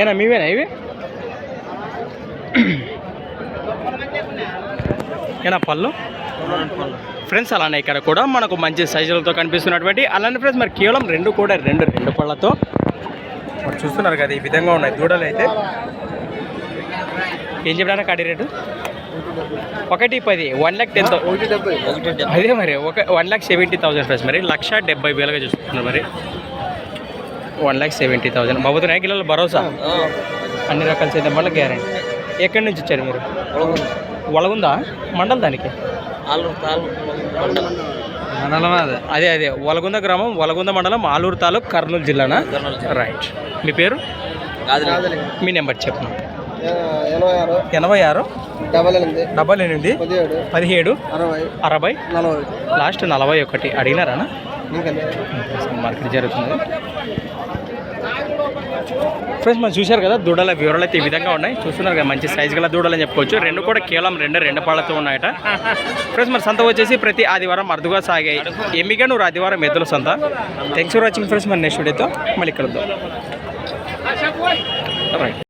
ఏనా మీవేనా ఇవి? ఏనా పళ్ళు? ఫ్రెండ్స్ అలానే ఇక్కడ కూడా మనకు మంచి సైజులతో కనిపిస్తున్నటువంటి అలానే ఫ్రెండ్స్ మరి కేవలం రెండు కూడా రెండు రెండు పళ్ళతో. మరి చూస్తున్నారు కదా ఈ విధంగా ఉన్నాయి. దూడలు అయితే ఏం చెప్పడానికి కాడి రేటు? ఒకటి పది వన్ ల్యాక్ టెన్ అదే మరి ఒక one lakh seventy thousand friends మరి లక్ష డెబ్బై వేలుగా చూస్తున్నారు మరి. వన్ ల్యాక్ సెవెంటీ థౌసండ్ బాబుతున్నాయి కిలోల భరోసా. అన్ని రకాల సేద్యం వల్ల గ్యారంటీ ఎక్కడి నుంచి వచ్చారు మీరు? వలగుందా. మండల్ దానికి? మండలం. అదే? అదే అదే. వలగుంద గ్రామం వలగుంద మండలం ఆలూరు తాలూక్ కర్నూలు జిల్లానా? రైట్ మీ పేరు? మీ నెంబర్ చెప్పు ఎనభై ఆరు. డబల్ ఎనిమిది. డబల్ ఎనిమిది. పదిహేడు. అరవై. లాస్ట్ నలభై ఒకటి. అడిగినారా మార్కెట్ జరుగుతుంది. ఫ్రెండ్స్ మనం చూశారు కదా దూడల వివరాలు అయితే ఈ విధంగా ఉన్నాయి. చూస్తున్నారు కదా మంచి సైజు గల దూడలు అని చెప్పుకోవచ్చు. రెండు కూడా కేవలం రెండు రెండు పాళ్ళతో ఉన్నాయట. ఫ్రెండ్స్ మరి సంత వచ్చేసి ప్రతి ఆదివారం అరుదుగా సాగాయి ఎమ్మిగా నువ్వు ఆదివారం ఎద్దుల సంత. థ్యాంక్స్ ఫర్ వాచింగ్ ఫ్రెండ్స్ మరి నెక్స్ట్ వీడియోతో మళ్ళీ కలుద్దాం. రైట్